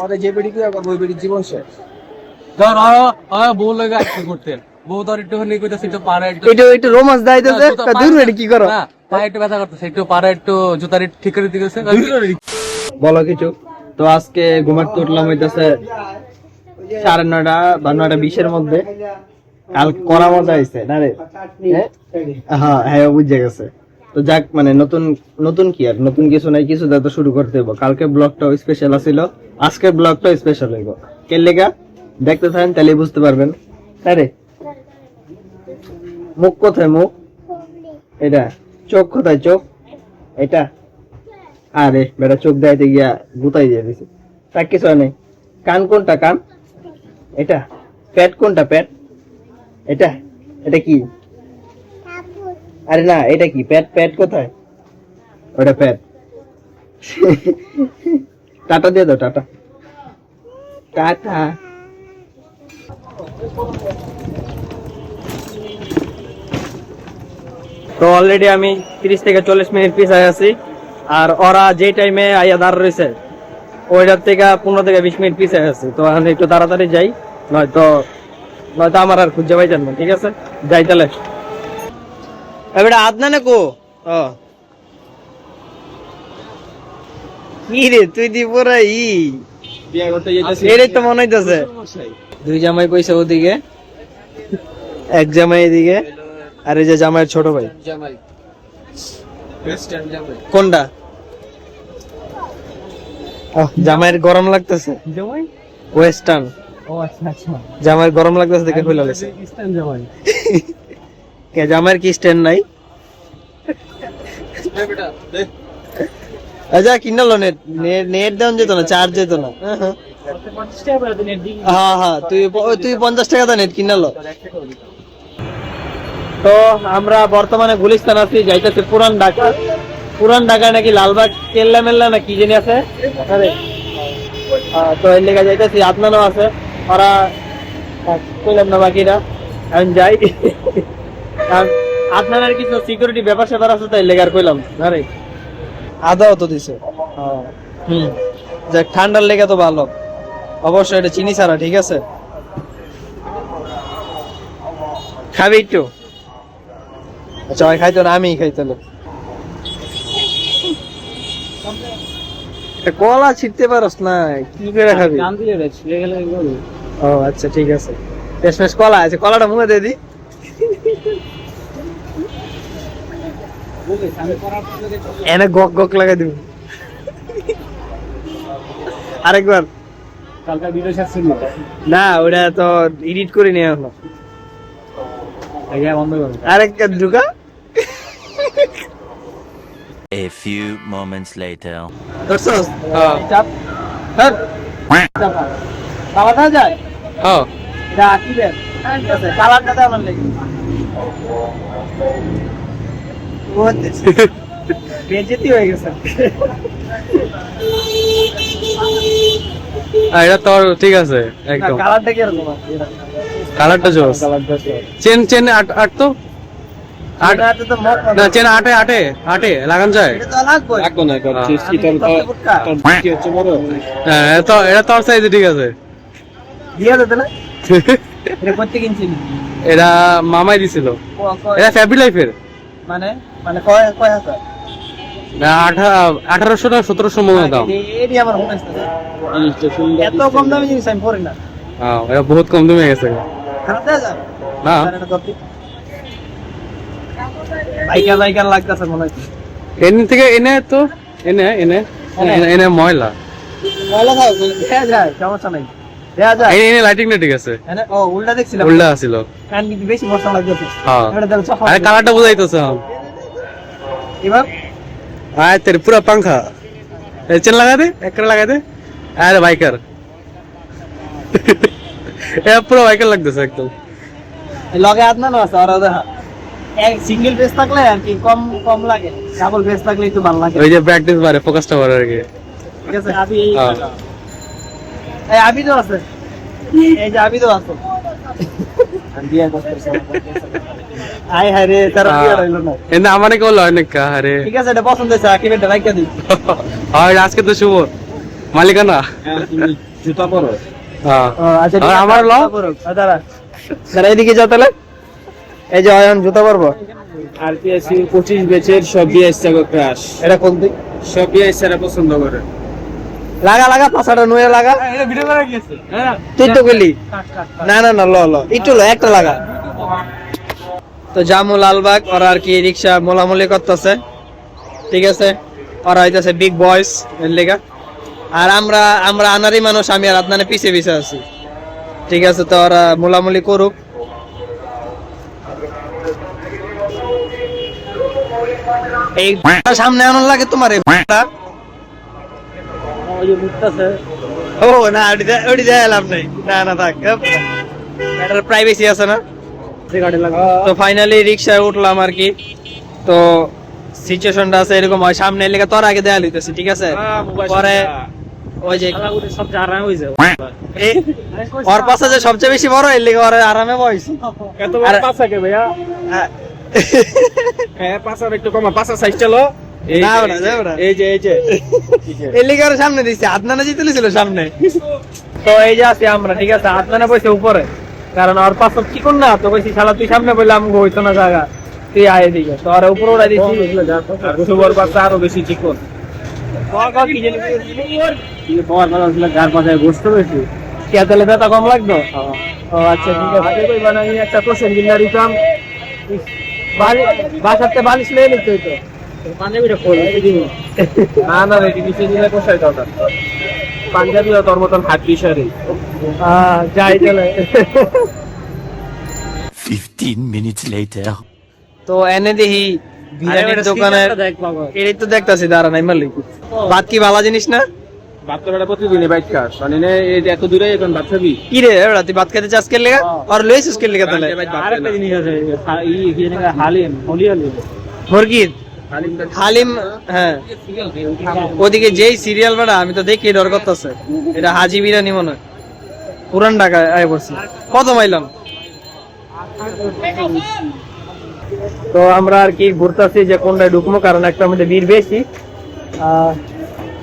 পরে যে বেড়ি কি করব ওই বেড়ির জীবন শেষ। ধর বউ লাগে আজকে করতে বউ ধর একটু কইতাছে একটু পাড়া একটু একটু একটু রোমান্স দাইতেছে না, জুতা দূর কি করো? না, পায়ে একটু ব্যথা করতেছে একটু পাড়া একটু জুতার ঠিক করে দিতেছে বলো কিছু। তো আজকে ঘুমাতে উঠলাম হইতেছে সাড়ে নয়টা বা নয়টা বিশের মধ্যে। কাল করা মজা হয়েছে না রে? হ্যাঁ? হ্যাঁ হ্যাঁ বুঝে গেছে। তো যাক মানে নতুন নতুন কি আর? নতুন কিছু নাই, কিছু তো শুরু করতে হইব। কালকে ব্লগটা স্পেশাল আছিল, আজকের ব্লগটা স্পেশাল হইব। কে লেগা? দেখতে থাকেন তাহলে বুঝতে পারবেন। তাই রে। মুখ কোথায়, মুখ? এটা, চোখ কোথায়, চোখ? এটা? আরে, বেটা, চোখ দেখাইতে গিয়া গুতাই দিয়ে দিছে। তার কিছু হয় নাই। কান কোনটা, কান? এটা। পেট কোনটা প্যাট এটা। এটা কি? আরে না এটা কি পেট পেট কোথায়? ওটা পেট টাটা দিয়ে দাও টাটা। টাটা। তো অলরেডি আমি তিরিশ থেকে চল্লিশ মিনিট পিছায় আছি আর ওরা যে টাইমে আইয়া দাঁড় রয়েছে ওইটার থেকে পনেরো থেকে বিশ মিনিট পিছায় আছি। তো এখন একটু তাড়াতাড়ি যাই নয়তো নয়তো আমার আর খুঁজে পাইতেন না ঠিক আছে? যাই তাহলে। এবারে আদনানে কো। ও কি রে তুই দি পুরা ই। বিয়ে করতে যেতেছি এটাই তো মনে হইতেছে। দুই জামাই কইছে ওদিকে। এক জামাই এদিকে আর এই যে জামাইয়ের ছোট ভাই। জামাই। কোনটা? আহ, জামাইয়ের গরম লাগতেছে। জামাই? ওয়েস্টার্ন ও আচ্ছা আচ্ছা। জামাইয়ের গরম লাগতেছে দেখে গেছে। জামাই। কে জামাইয়ের কি স্ট্যান্ড নাই? আচ্ছা কিনালো নেট নেট দেওয়া যেত না চার্জ যেত না। হ্যাঁ হ্যাঁ তুই তুই পঞ্চাশ টাকা দা নেট কিনালো তো আমরা বর্তমানে গুলিস্তান আছি, যাইতেছি পুরান ঢাকা। পুরান ঢাকায় নাকি লালবাগ, কেল্লা মেল্লা না কি জানি আছে? তো এর লেগে যাইতেছি আপনারও আছে। ওরা কইলাম না বাকিরা। আমি যাই। আর আপনার কিছু সিকিউরিটি ব্যাপার স্যাপার আছে তাই লেগে আর কইলাম। আরে আদাও তো দিছে। হুম। যাক ঠান্ডার লেগে তো ভালো। অবশ্যই এটা চিনি ছাড়া ঠিক আছে? খাবি একটু? আচ্ছা ওই খাইতো না আমিই খাই তাহলে। কলা ছিটতে পারস না কি করে খাবি? ও আচ্ছা ঠিক আছে। কলা আছে কলাটা মুখে দিয়ে দি বুঝলিস, আমি করার পরে দেখো, এনে গক গক লাগাই দিবি। আরেকবার। না ওটা তো এডিট করে নিয়ে আসলো আগে আরেক ঢুকা। A few moments later. ধরছস? হ্যাঁ। চাপ। যায় হ্যাঁ। এটা কালারটা আমার লাগি। বেজেতি হয়ে গেছে। এটা তোর ঠিক আছে একদম। কালারটা কি এরকম কালারটা জোস। চেন চেন আট আট তো? আট আট তো মত না চেন আটে আটে আটে লাগান যায়। তো লাগবে। লাগবো না এটা। শীতল আমি ফুটকা। কি হচ্ছে বড়। এটা তো এটা তোর সাইজে ঠিক আছে। দিয়ে দিতে না এটা করতে মামাই দিছিল। এটা ফ্যাবি লাইফের মানে? মানে কয় কয় হাজার? আঠারোশো না সতেরোশো মতো দাম। এটি আমার মনে হচ্ছে জিনিসটা সুন্দর এত কম দামি জিনিস আমি পড়ি না। হ্যাঁ এটা বহুত কম দামে গেছে। খারাপ দেওয়া যায়? না। বাইকার বাইকার লাগতেছে মনে হচ্ছে এনে থেকে এনে তো এনে এনে এনে। ময়লা। খাও যায় সমস্যা নাই। যায়। এনে লাইটিং না ঠিক আছে। এনে ও উল্টা দেখছিলাম। উল্টা বেশি মশলা লাগতেছে। হ্যাঁ। আরে কালারটা বুঝাইতেছে। এবার? আয় তেরে পুরা পাংখা। চেন লাগা দে একরে লাগা দে। আরে বাইকার এ পুরো বাইকার লাগতেছে একদম। এই লগে হাত না আছে আর দেখা। এক সিঙ্গেল পেজ থাকলে আর কি কম কম লাগে। ডাবল পেজ থাকলে একটু ভালো লাগে। ওই যে প্র্যাকটিস বারে ফোকাসটা বাড়ে আর কি। ঠিক আছে আবি এই হ্যাঁ। এই আবি তো আছে। এই যে আবি তো আছে। আমারে কেউ লয় আরে ঠিক আছে এটা পছন্দ হয়েছে আকিবের বাইকটা দিই আজকে তো শুভ। মালিকানা। হ্যাঁ, জুতা পরো। আচ্ছা আমার ল? দাঁড়া। এদিকে যাও তাহলে। এই যে অয়ন জুতা পরবো? আর পঁচিশ বেচের সব চাকো ক্রাশ এটা কোন দিক সব পছন্দ করে। লাগা লাগা পাঁচাটা নুয়ে লাগা। করা গেছে হ্যাঁ তুই তো না না না ল ল। একটু ল একটা লাগা। তো জামু লালবাগ ওরা আর কি রিক্সা মোলামুলি করতেছে। ঠিক আছে? ওরা হইতেছে বিগ বয়স এর লেগা। আর আমরা আমরা আনারি মানুষ আমি আর আপনার পিছে পিছে আছি। ঠিক আছে? তো ওরা মোলামুলি করুক। এই সামনে আনার লাগে তোমার এই ও না ওটি ওটি দেয় লাভ নেই। না না থাক এটার প্রাইভেসি আছে না? তো ফাইনালি রিক্সায় উঠলাম আর কি। তো সিচুয়েশনটা আছে এরকম হয় সামনে এলাকা তোর আগে দেয়া লইতেছি ঠিক আছে? পরে ওই যে সব হয়ে ওর পাশে যে সবচেয়ে বেশি বড় এর লেগে ওর আরামে এত বড় কে ভাইয়া? হ্যাঁ একটু কমা পাঁচা সাইজ চলো এই যে, যে ওর সামনে দিচ্ছে আদনানা জিতে ছিল সামনে। তো এই যে আছি আমরা ঠিক আছে? আদনানা বসে উপরে। কারণ ওর পাশে কি কোন না তো কইছি শালা তুই সামনে বললাম হইতো না জায়গা। তুই আয় এদিকে। তো ওর উপরে উড়াই দিছি। আর গোসবার আরও বেশি চিকন। পাশে কম লাগতো? ও আচ্ছা ঠিক আছে। একটা কোশ্চেন বাসাতে বালিশ লয়ে নিতে হইতো। না না রে নিচে দিলে কোথায় দরকার পাঞ্জাবি তোর মতন হাত বিষয় যাই তাহলে 15 minutes later. তো এনে বিরিয়ানির দেখতাছি দাঁড়া নাই মালিক ভাত কি ভালো জিনিস না? ভাত প্রতিদিনই খাস। মানে নে এই যে এত দূরে এখন ভাত খাবি? কি রে তুই ভাত খেতে চাস কে লেগা? আর লইছিস কে লেগা তাহলে? আরেকটা জিনিস আছে ই কি জানি হালিম হলি হালিম। মুরগির? হালিম হ্যাঁ। ওদিকে যেই সিরিয়াল বাড়া আমি তো দেখি ডর করতেছে। এটা হাজি বিরিয়ানি মনে হয়। পুরান ঢাকা আয় পড়ছি। কত মাইলাম? তো আমরা আর কি ঘুরতেছি যে কোনটায় ঢুকবো কারণ একটা মধ্যে ভিড় বেশি। আহ,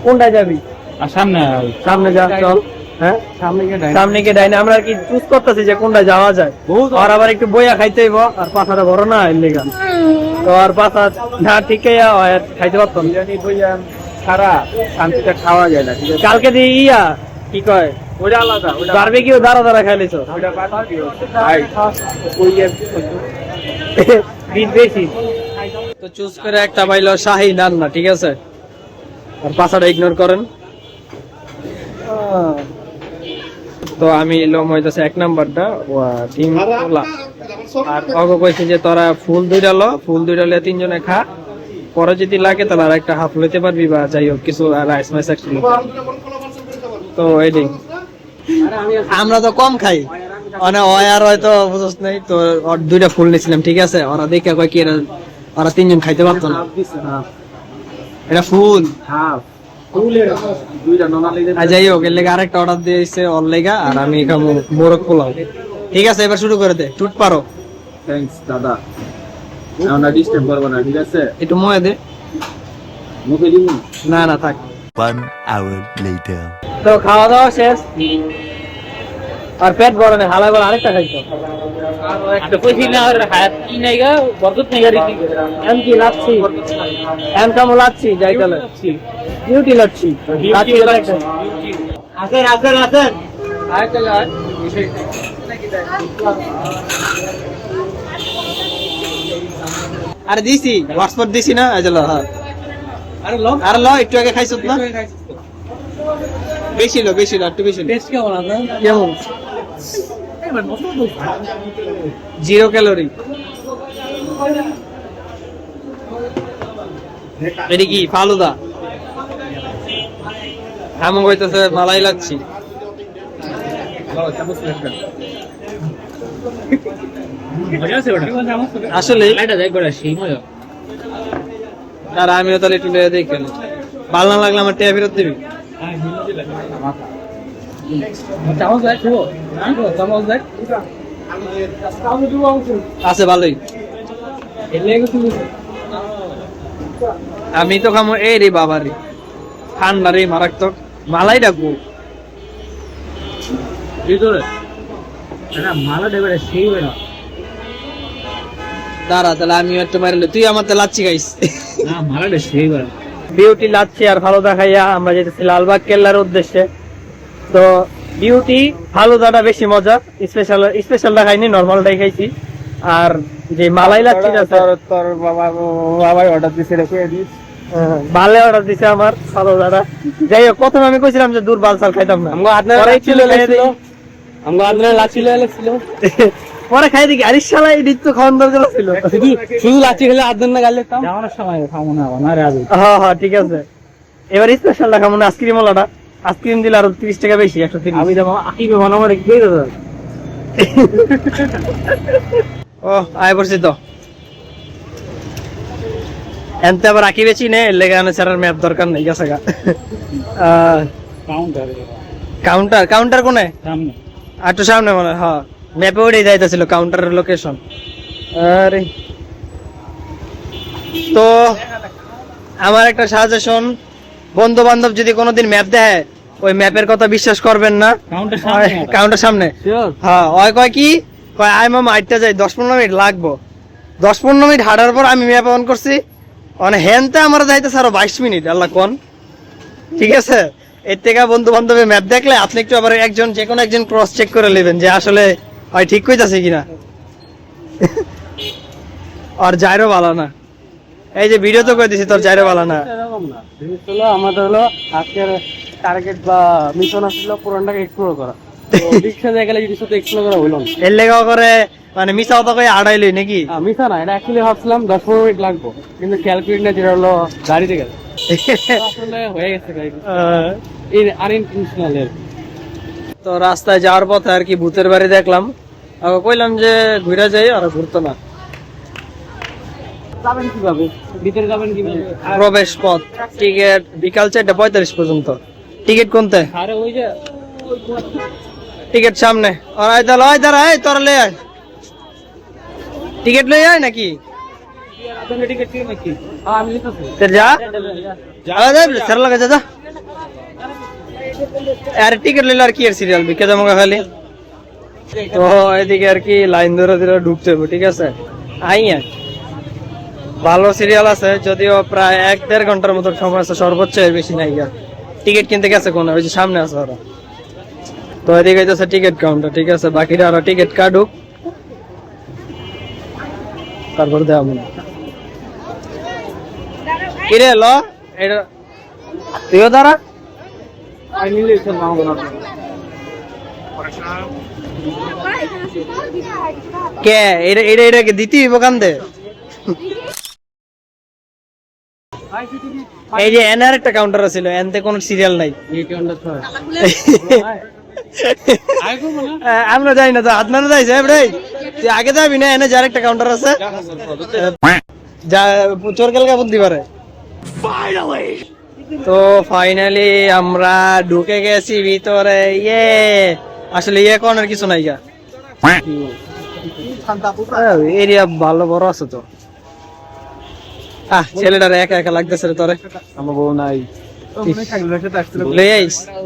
কোনটায় যাবি? আর সামনে সামনে যা চল। হ্যাঁ? সামনে গিয়ে ডাইনে। আমরা কি চুজ করতেছি যে কোনটা যাওয়া যায়। আর আবার একটু বইয়া খাইতে হইব আর পাছাটা বড় না এর লেগা। তো আর পাছা না ঠিক খাইতে পারতাম। সারা শান্তিতে খাওয়া যায় না কালকে দিয়ে ইয়া কি কয়? ওটা আলাদা বারবে কি দাঁড়া দাঁড়া খাইলিছো বেশি। তো চুজ করে একটা পাইলো শাহি রান্না ঠিক আছে? আর পাছাটা ইগনোর করেন। তো আমি এলাম হইতেছে এক নাম্বারটা ডিম আর অগ কইছে যে তোরা ফুল দুইটা লো ফুল দুইটা লে তিনজনে খা। পরে যদি লাগে তাহলে আর একটা হাফ লইতে পারবি বা যাই হোক কিছু রাইস মাইস একটু তো আমরা তো কম খাই। মানে ওই আর হয়তো বুঝছ নাই তো দুইটা ফুল নিছিলাম ঠিক আছে? ওরা দেখে কয় কি ওরা তিনজন খাইতে পারতো না। হ্যাঁ। এটা ফুল। হাফ। আর যাই হোক এর লেগে আরেকটা অর্ডার দিয়েছে ওর লেগা আর আমি খাব মোরগ পোলাও। ঠিক আছে এবার শুরু করে দে। টুট পারো। থ্যাঙ্কস দাদা। আমরা ডিস্টার্ব করব না ঠিক আছে? একটু ময়ে দে। মুখে দিব? না না থাক। One hour later. তো খাওয়া দাওয়া শেষ। আর পেট বড় নেই হালা করে আরেকটা খাইতো একটা কইছি না আর হাত কি নাই গা বরকত নাই গাড়ি এম কি লাচ্ছি এম কামো লাচ্ছি যাই তাহলে বিউটি লাচ্ছি আসেন আসেন আসেন আয় আয় আরে দিছি হোয়াটসঅ্যাপ দিছি না চলো হ্যাঁ। আরে ল আরে ল একটু আগে খাইছত না? বেশি লো বেশি লো একটু বেশি টেস্ট কেমন আপনার কেমন? Zero calorie. এটি কি, ফালুদা? হামু কইতেছে মালাই লাচ্ছি আসলে আর আমিও তাহলে একটু দেখে ভালো না লাগলে আমার টেয়া ফেরত দিবি? আছে ভালোই। আমি তো খামো এই রে বাবা রে। ঠান্ডা রে মারাত্মক। মালাই ডাকবো। ভিতরে। দাঁড়া তাহলে আমি একটু মারিলে তুই আমার তো লাচ্ছি খাইস। না মারাটা সেই বার বিউটি লাচ্ছি আর ভালো দেখাইয়া আমরা যেতেছি লালবাগ কেল্লার উদ্দেশ্যে। তো বিউটি ফালুদাটা বেশি মজা স্পেশাল স্পেশালটা খাইনি নর্মালটাই খাইছি আর যে মালাই লাচ্ছি আছে তোর বাবা বাবাই অর্ডার দিছে রেখে দিস। ভালো অর্ডার দিছে আমার ফালুদাটা যাই হোক প্রথমে আমি কইছিলাম যে দূর বালসাল খাইতাম না। আমগো আদনার পরে লাচ্ছি একটু লয়ে খাইয়া ছিল দেখি। আমগো আদনার লাচ্ছি লয়ে পরে খাই দেখি আরিশ শালা এই তো খাওয়ান দরকার ছিল। শুধু শুধু লাচ্ছি খেলে আদনার না গালে যাওয়ার সময় খাব না না আজ হ্যাঁ হ্যাঁ ঠিক আছে। এবার স্পেশালটা খাব না আইসক্রিম ওলাটা। আইসক্রিম দিলে আরও তিরিশ টাকা বেশি একশো তিরিশ। আমি যাব আকিবে রে কি দাদা? ও আয় পড়ছি তো। এনতে আবার আঁকি বেছি নে লেগে আনে ছাড়ার ম্যাপ দরকার নেই গেছে গা। কাউন্টার কাউন্টার কাউন্টার কোনে? সামনে। সামনে মনে হ্যাঁ ম্যাপে ওটাই যাইতেছিল কাউন্টারের লোকেশন আরে। তো আমার একটা সাজেশন বন্ধু বান্ধব যদি কোনোদিন ম্যাপ দেয় ওই ম্যাপের কথা বিশ্বাস করবেন না। কাউন্টার সামনে হ্যাঁ ওই কয় কি? কয় আয় মামা আটটা যাই দশ পনেরো মিনিট লাগবো। দশ পনেরো মিনিট হাঁটার পর আমি ম্যাপ অন করছি। মানে হেনতে আমার যাইতেছে আরও বাইশ মিনিট আল্লাহ কোন। ঠিক আছে? এর থেকে বন্ধু বান্ধবের ম্যাপ দেখলে আপনি একটু আবার একজন যে কোনো একজন ক্রস চেক করে নেবেন যে আসলে হয় ঠিক কইতাছে কিনা। আর যাইরও ভালো না। এই যে ভিডিও তো করে দিছি তোর যাইরও ভালো না। আমাদের হলো আজকের টার্গেট বা মিশন পুরানটাকে এক্সপ্লোর করা। রিক্সা জায়গা গেলে জিনিস তো এক্সপ্লোর করা হইল না। এর লেগা করে মানে মিশা কথা কই আড়াইলই নাকি? মিশা না এটা অ্যাকচুয়ালি ভাবছিলাম দশ পনেরো মিনিট লাগবো কিন্তু ক্যালকুলেট না যেটা হলো গাড়িতে গেলে। আসলে হয়ে গেছে আনইনটেনশনাল তো রাস্তায় যাওয়ার পথে আর কি ভূতের বাড়ি দেখলাম। আবার কইলাম যে ঘুরে যাই আর ঘুরতো না। যাবেন কীভাবে? ভিতরে যাবেন কীভাবে? প্রবেশ পথ টিকিট বিকাল চারটা পঁয়তাল্লিশ পর্যন্ত। টিকিট কোনতে? আরে ওই যে টিকিট সামনে। আর আয় দাঁড়া আয় দাঁড়া আয় তোরা লে আয়। টিকিট লই আয় নাকি? টিকিট যা। আরে আর কি এর সিরিয়াল বিকে যাব খালি? তো এদিকে আর কি লাইন ধরে ধরে ঢুকতে হবে ঠিক আছে? আইয়া ভালো সিরিয়াল আছে যদিও প্রায় এক দেড় ঘণ্টার মতো সময় আছে সর্বোচ্চ এর বেশি নাই টিকিট কিনতে গেছে কোন? ওই যে সামনে আছে ওরা তো এদিকে হইতেছে টিকিট কাউন্টার ঠিক আছে? বাকিরা আরও টিকিট কাটুক। তারপর দেওয়া মনে কিরে, ল। এটা তুইও দাঁড়া। কে? এটা এটা, এটাকে দিতি বোকান দে এই যে এনার একটা কাউন্টার ছিল এনতে কোনো সিরিয়াল নাই। আমরা যাই না তো আপনারা যাই সাহেব রে তুই আগে যাবি না এনে যার একটা কাউন্টার আছে? যা চোর কেলকা বুদ্ধি পারে। তো ফাইনালি আমরা ঢুকে গেছি ভিতরে ইয়ে। আসলে ইয়ে কোনের কিছু নাই গা। এরিয়া ভালো বড় আছে তো। আহ ছেলেটার একা একা লাগতেছে রে তোরে। আমার বউ নাই।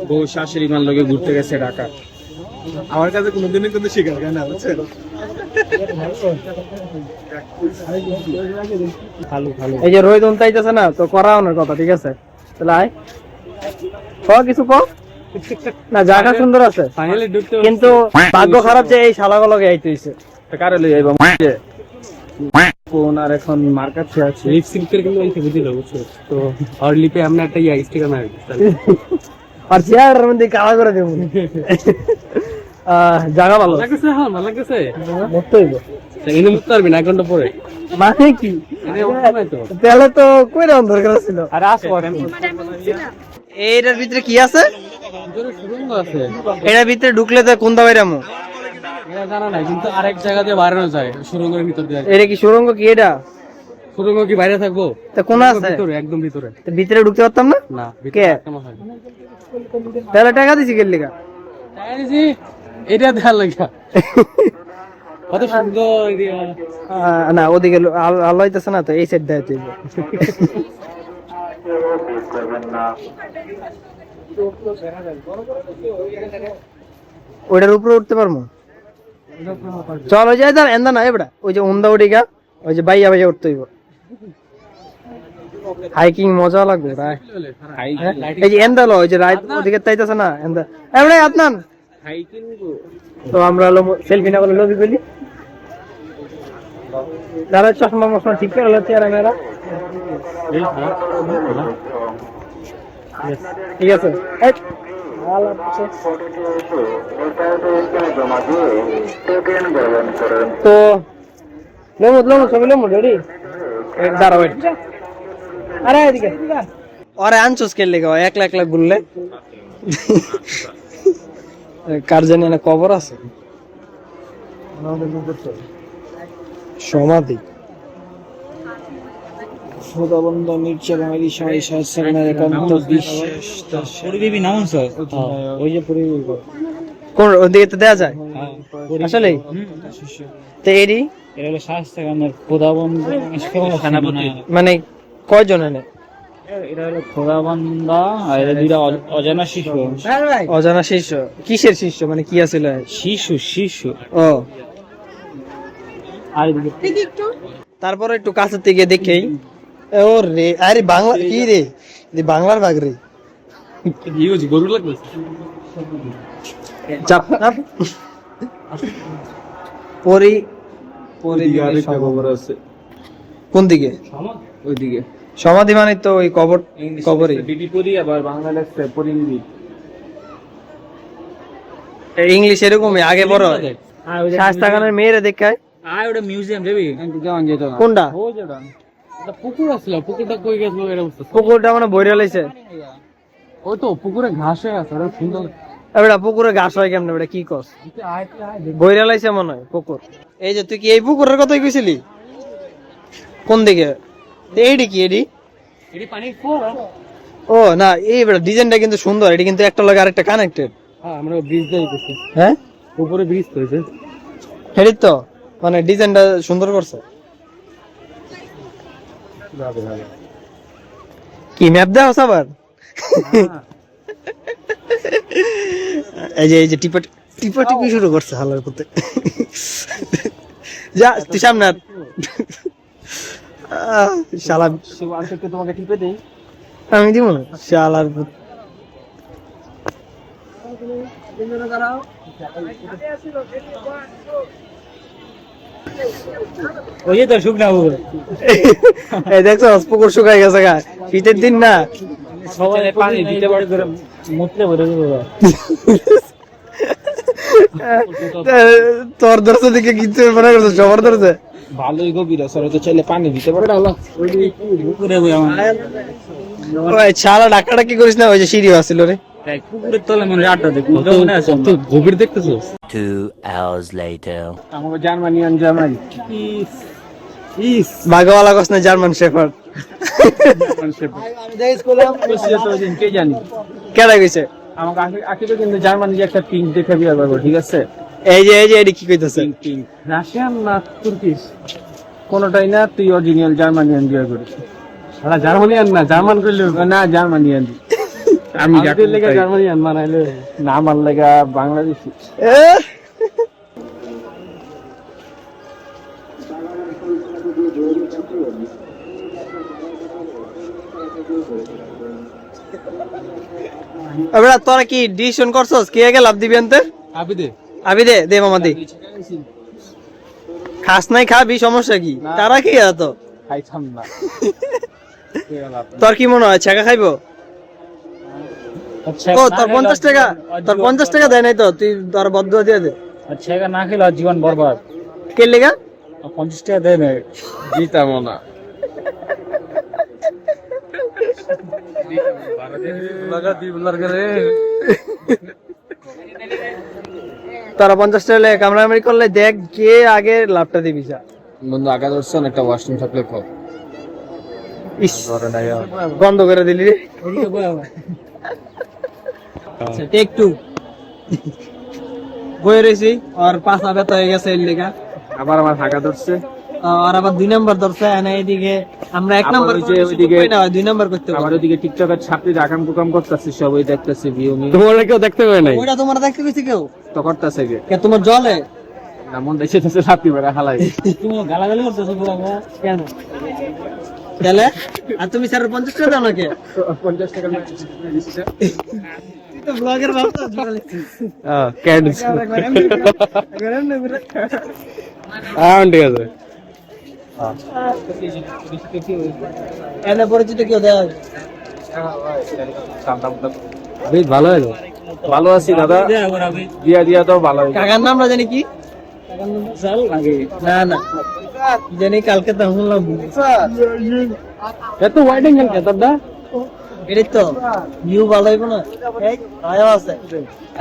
বউ শাশুড়ি মার লগে ঘুরতে গেছে ঢাকা। আমার কাছে কোনোদিনই কিন্তু শিকার না বুঝছেন? এই যে রোহিত উনতাইতেছে না তো করা ওনার কথা ঠিক আছে? তাহলে আয়। ক কিছু ক? না জায়গা সুন্দর আছে। কিন্তু ভাগ্য খারাপ যে এই শালাগুলোকে আইতে হইছে কারে লই আইবা? আর এখন আছে। কিন্তু এই থেকে দিল বুঝছ? তো আর লিপে আমরা একটা ইয়া স্টিকার মারি আর চেয়ারের মধ্যে কালা করে দেবো। জায়গা ভালো। লাগতেছে হ্যাঁ ভালো মরতে হইব। পারবি না এক ঘণ্টা পরে। মানে কি? তাহলে তো কই রাউন্ড দরকার ছিল। আরে আস পরে এইটার ভিতরে কি আছে? সুরঙ্গ আছে। এটার ভিতরে ঢুকলে তো কোন দাবাই রামু এটা জানা নাই কিন্তু আরেক জায়গা দিয়ে বাড়ানো যায় সুরঙ্গের ভিতর দিয়ে এটা কি সুরঙ্গ কি এটা? সুরঙ্গ কি বাইরে থাকব? তা কোন আছে? ভিতরে একদম ভিতরে। তো ভিতরে ঢুকতে পারতাম না? না কে? তাহলে টাকা দিছি লিগা? তাই জি, এটা লাগা। কত সুন্দর না ওদিকে আলো হইতেছে না তো এই সাইড দেয় তুই ওইটার উপরে উঠতে পারব? চল ওই যায় এন্দা না এবড়া ওই যে উন্দা উঠি গা ওই যে বাইয়া বাইয়া উঠতে হইব। হাইকিং মজা লাগবে ভাই। হ্যাঁ? এই যে এন্দা লো ওই যে রাইট ওদিকে তাইতেছে না এন্দা। এবড়া আপনান তো আমরা হলো সেলফি না বলে লবি গলি যারা চশমা মশমা ঠিক করে হলো চেয়ারা মেরা ঠিক আছে। তো লেমুদ লেমুদ সবই লেমুদ রেডি? দাঁড়া ওয়েট। আরে এদিকে আরে আনছোস কে লেগে? এক লাখ লাখ বললে কার জানি না কবর আছে? সমাধি। মির্জা বাঙালি সহস্রানের একান্ত বিশ্বাস পরিবেবি নাম স্যার ওই যে পরিবেবি। কোন ওদিকে তো দেয়া যায়? আসলে তো এরি এরা হলো খোদাবন্ধ মানে কয়জন এনে? এরা হলো খোদাবন্ধা আর এরা দুইটা অজানা শিশু অজানা শিষ্য। কিসের শিষ্য? মানে কি আছিল? শিশু শিশু। ও। আর তারপরে একটু কাছের থেকে দেখেই। ও রে আরে বাংলা কি রে? বাংলার বাঘ রে। ইউজ গরু লাগবে চাপ। চাপ। পরি পরি খবর আছে। কোন দিকে? ওইদিকে। সমাধি মানে তো ওই কবর কবরই ডিডি পরি আবার বাংলা লেখছে পরিণতি ইংলিশ এরকমই আগে বড় শাস্তাখানের মেয়েরা দেখায়। আর ওটা মিউজিয়াম যাবি? না কোনটা? ও যেটা এটা পুকুর আসলে পুকুরটা কই গেছিল এটা বুঝতে পুকুরটা মানে বইরে লাইছে। ওই তো পুকুরে ঘাস হয়ে আছে ওটা সুন্দর। এবারে পুকুরে ঘাস হয় কেমনে বেটা কি কস? বইরে লাইছে মনে হয় পুকুর। এই যে তুই কি এই পুকুরের কথাই কইছিলি? কোন দিকে? এইডি কি এডি ও না এই ডিজাইনটা কিন্তু সুন্দর এটি কিন্তু একটা লাগে আরেকটা কানেক্টেড হ্যাঁ আমরা ব্রিজ যাইতেছি হ্যাঁ? উপরে ব্রিজ করেছে হেডির তো মানে ডিজাইনটা সুন্দর করছে। কি ম্যাপ দেওয়া আবার এই যে এই যে টিপা টিপা টিপি শুরু করছে হালার করতে যা তুই সামনে শালা তোমাকে টিপে দেই আমি দিব না শালার পুত। ওই যে তো শুকনা পুকুর এই দেখছ পুকুর শুকাই গেছে গা। শীতের দিন না। সবাই পানি দিতে পারে মুতলে ভরে দেবো তোর ধরছে দিকে কিছু মনে করছে সবার ধরছে। ভালোই গভীর আছে তো চাইলে পানি দিতে পারে শালা ডাক্তারটা কি করিস না ওই যে সিঁড়ি আসছিল রে। পুকুরের তলে মনে আড্ডা দেখব মনে আছে গভীর দেখতেছো? Two hours later. আমাকে জার্মানিয়ান জার্মানি। ইস। কে জানি। কেডা আমাকে কিন্তু যে একটা পিঙ্ক দেখে বিয়ে করব ঠিক আছে? এই যে এই যে এডি কি কইতাছে? পিঙ্ক রাশিয়ান না তুর্কিশ কোনটাই না তুই অরিজিনাল জার্মানিয়ান বিয়ে করিস। জার্মানিয়ান না জার্মান করলে না জার্মানিয়ান আমি লেগে জার্মানিয়ান মানাইলে না আমার বাংলাদেশি। এবার তোরা কি ডিসিশন করছস? কে আগে লাভ দিবি আনতে? আবি দে আবি দে। দে মামা দে খাস নাই খাবি সমস্যা কি? তারা কি এত খাইছাম না। তোর কি মনে হয় ছেঁকা খাইবো? ও তোর পঞ্চাশ টাকা তোর পঞ্চাশ টাকা দেয় নাই তো তুই তোর বদ্ধ দিয়ে দে। আচ্ছা না খেলে জীবন বরবাদ। কে লেগা? পঞ্চাশ টাকা দেয় না জিতাম না তোরা পঞ্চাশ টাকা লেগে কামড়ামারি করলে দেখ কে আগে লাভটা দিবি যা। বন্ধু আগা ধরছেন একটা ওয়াশরুম থাকলে কো বন্ধ করে দিলি রে। টেক টু বয়ে রয়েছি আর পাঁচা ব্যথা হয়ে গেছে এর লেগা। আবার আমার হাগা ধরছে। আর আবার দুই নাম্বার ধরছে এনে এদিকে আমরা এক নাম্বার ওই ওইদিকে- না, দুই নাম্বার করতে আবার ওদিকে টিকটকের ছাত্রী আকাম কুকাম করতেছে সবাই দেখতেছে ভিউ নিয়ে। তোমার কেউ দেখতে পারে নাই? ওইটা তোমার দেখতে গেছি কেউ? তো করতেছে কে? কে তোমার জলে? না মন দেশে দেশে ছাত্রী বেড়া হালাই। তুমি গালাগালি করতেছো পুরো কেন? তাহলে? আর তুমি স্যার পঞ্চাশ টাকা দাও নাকি? পঞ্চাশ টাকা তুই তো ব্লগের ভাবছ ক্যাট হ্যাঁ ঠিক আছে এনে পরিচিত কেউ দেয় বেশ ভালো হয়েছে ভালো আছি দাদা দিয়া দিয়া তো ভালো হয়েছে। কাকার নাম না জানি কি না না কি জানি কালকে তো শুনলাম এত ওয়াইডিং কেন কেতাবটা এটাই তো ভিউ ভালো হইব না। এই আয়ো আছে।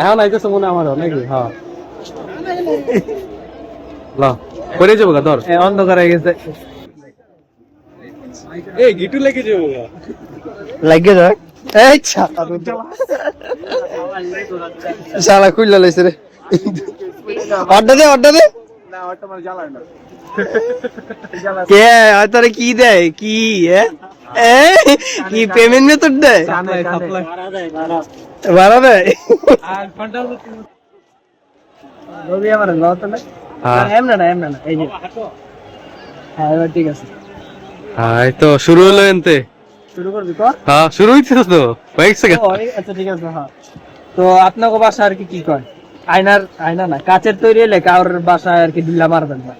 এখন আইতেছে মনে হয় নাকি? হ্যাঁ। ল করে যাব গা ধর। অন্ধকার হয়ে গেছে। এই গিটু লেগে যাব গা। লাগে যাক এই ছাতা শালা খুললা লইছে রে। অর্ডার দে অর্ডার দে। না ওটা আমার জ্বালায় না। কে তোরে কি দেয়? কি এ? কি পেমেন্ট মেথড দেয়? ভাড়া দেয়। রবি আমার লত না এমনা না এমনা না এই যে। এবার ঠিক আছে। এই তো শুরু হলো এনতে। শুরু করবি কর। হ্যাঁ শুরু হইছে তো কয়েক সেকেন্ড আচ্ছা ঠিক আছে হ্যাঁ। তো আপনাকে বাসা আর কি কি কয়? আয়নার আয়না না কাচের তৈরি হলে কারোর বাসায় আর কি দিল্লা মারবেন না।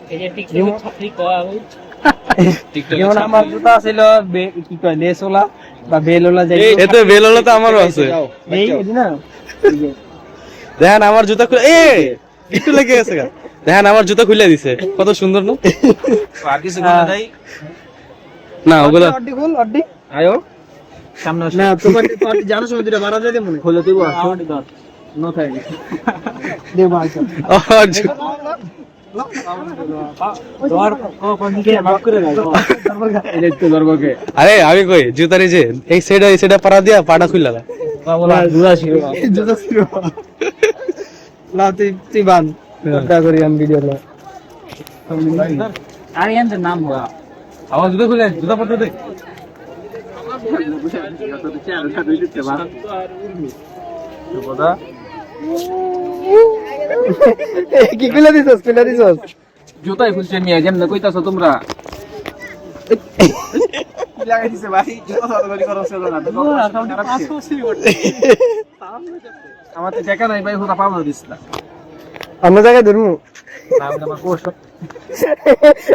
যেমন আমার জুতা ছিল কি কয় বা যাই এতে বেল তো আমারও আছে। এই না দেখেন আমার জুতা খুলে এ একটু লেগে গেছে গা। দেখেন আমার জুতা খুলে দিছে। কত সুন্দর না? আর কিছু নাই? না ওগুলো অড্ডি খুল অড্ডি। আয়ো সামনে না তোমার তোমার জানো সময় দুটা যায় মনে খুলে দিব। নো আরে আমি কই জুতারি যে এই সেটা এই সেটা পাড়া দিয়া পাটা খুললা না? জুতা ছিল না তুই তুই বান। ওটা করি আমি ভিডিও লো আরে এন্ড নাম হোয়া আমার জুতো খুলে জুতা পড়তে দে। কি খুলে দিছস খুলে দিছস? জুতাই খুলছে মিয়া যেমন কইতাছো তোমরা। লাগাইছে ভাই জুতা সরকারি করো না। আমার তো টাকা নাই ভাই পাবো না ধরমু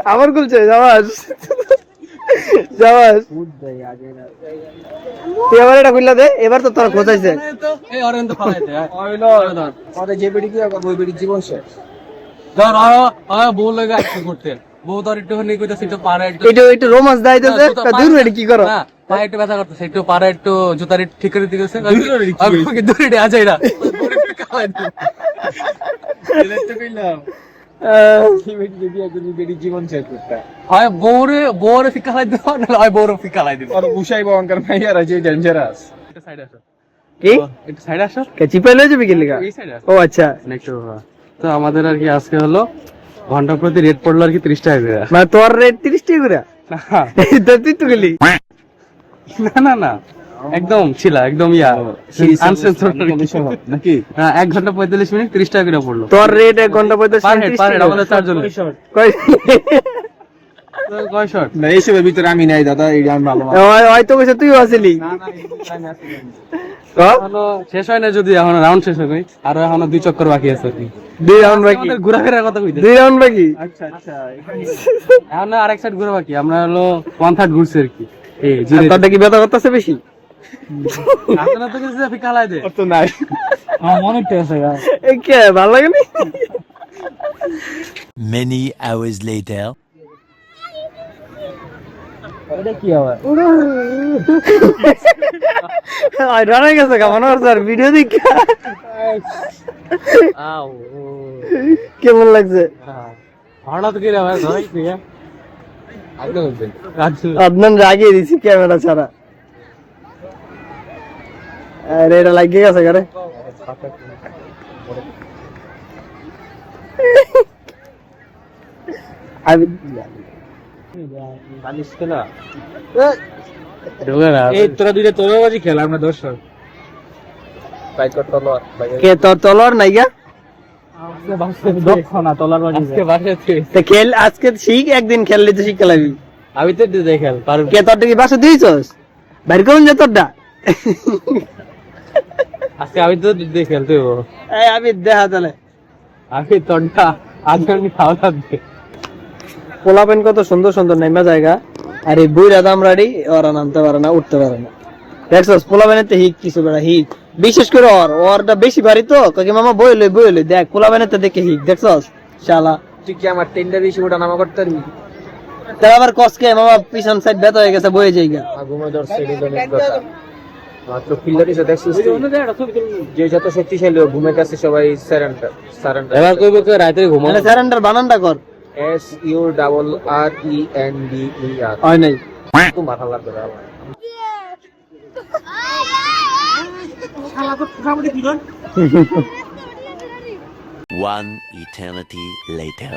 আমার খুলছে যাওয়াস। তুই আবার এটা খুললা দে এবার তো তোর খোঁজাইছে। এই অরেন তো ফালাই দে হইল আমাদের যে বেড়ি কি ওই বেড়ি জীবন শেষ। ধর আয় আয় বউ লাগে আইতে করতে বউ তো একটু খানি কইতাছে একটু পারে একটু একটু একটু রোমান্স দাইতেছে দূর বেড়ি কি করো? পায়ে একটু ব্যথা করতেছে একটু পারে একটু জুতারি ঠিক করে দিতেছে দূরে এটা বেড়ি জীবন শেষ করতে? হয় বউরে বউরে ফিকা লাই দিব না হয় বউরে ফিকা লাই দিব। আর বুঝাই বঙ্কার ভাইয়ারা যে ডেঞ্জারাস একটু সাইড আসো। কি? একটু সাইড আসো। কে চিপাই লয়ে যাবি কি লিগা এই সাইড আসো। ও আচ্ছা। তো আমাদের আর কি আজকে হলো ঘণ্টা প্রতি রেট পড়ল আর কি ত্রিশ টাকা করে মানে তোর রেট তিরিশ টাকা করে? না। তুই তো গেলি। না না না। একদম ছিল একদম ইয়া। নাকি? হ্যাঁ, এক ঘণ্টা পঁয়তাল্লিশ মিনিট ত্রিশ টাকা করে পড়ল। তোর রেট এক ঘণ্টা পঁয়তাল্লিশ মিনিট পার হেড আমাদের চারজন কয়- কয় শট না এইসবের ভিতরে আমি নাই দাদা এই আমি ভালো ওই- হয়তো কইছে আসিলি। শেষ হয় না যদি এখন রাউন্ড শেষ হয় আরও এখনও দুই চক্কর বাকি আছে আর কি। দুই রাউন্ড বাকি? ঘোরাফেরার কথা কইতে। দুই রাউন্ড বাকি? আচ্ছা আচ্ছা এখন আরেক সাইড ঘুরে বাকি। আমরা হলো ওয়ান থার্ড ঘুরছি আর কি। এই কি ব্যথা করতেছে বেশি? আপনারা তো কিছু ফিকা লাই দে। তো নাই। এ কে ভালো লাগে নি? Many hours later. আই রানা গেছে কেমন স্যার ভিডিও দেখে। কেমন লাগছে? হঠাৎ করে আবার আগে বলবেন আদনান রাগিয়ে দিছি ক্যামেরা ছাড়া। আরে এটা লাগিয়ে গেছে কারে আমি না ঢোকে না। এই তোরা দুইটা তোরা বাজি খেলা আমরা দর্শক। কে তোর তলর নাই গা? আজকে খেল আজকে শিখ একদিন খেললে তো শিখ খেলাবি। আমি তো কে বাসা দিয়েছস বাইর করুন যে তোরটা। আজকে আমি তো দিয়ে খেলতে হব এই আমি দেখা তাহলে আমি তোরটা আজকে আমি খাওয়া থাকবে পোলাপেন কত সুন্দর সুন্দর নেমা জায়গা। আর এই বুইরা দাম রাড়ি ওরা নামতে পারে না উঠতে পারে না। দেখছস পোলাপেনের তো হিট কিছু বেড়া হিট। বিশেষ করে ওর ওরটা বেশি ভারী তো। কাকে মামা বই লই বই লই দেখ পোলাপেনের তো দেখে হিট দেখছস শালা। তুই কি আমার টেন্ডার বেশি ওটা নামা করতে পারবি? তার আবার কসকে মামা পিছন সাইড ব্যথা হয়ে গেছে বয়ে যাইগা। ঘুমে ধরছে মাত্র ফিল্ডার হিসেবে দেখছিস যে যত শক্তিশালী ও ঘুমে সবাই সারেন্ডার সারেন্ডার এবার কইবে তো রাতে ঘুমানো স্যারেন্ডার বানানটা কর। S U double R E N D E R হয় নাই। তো মাথা লাগবে One eternity later.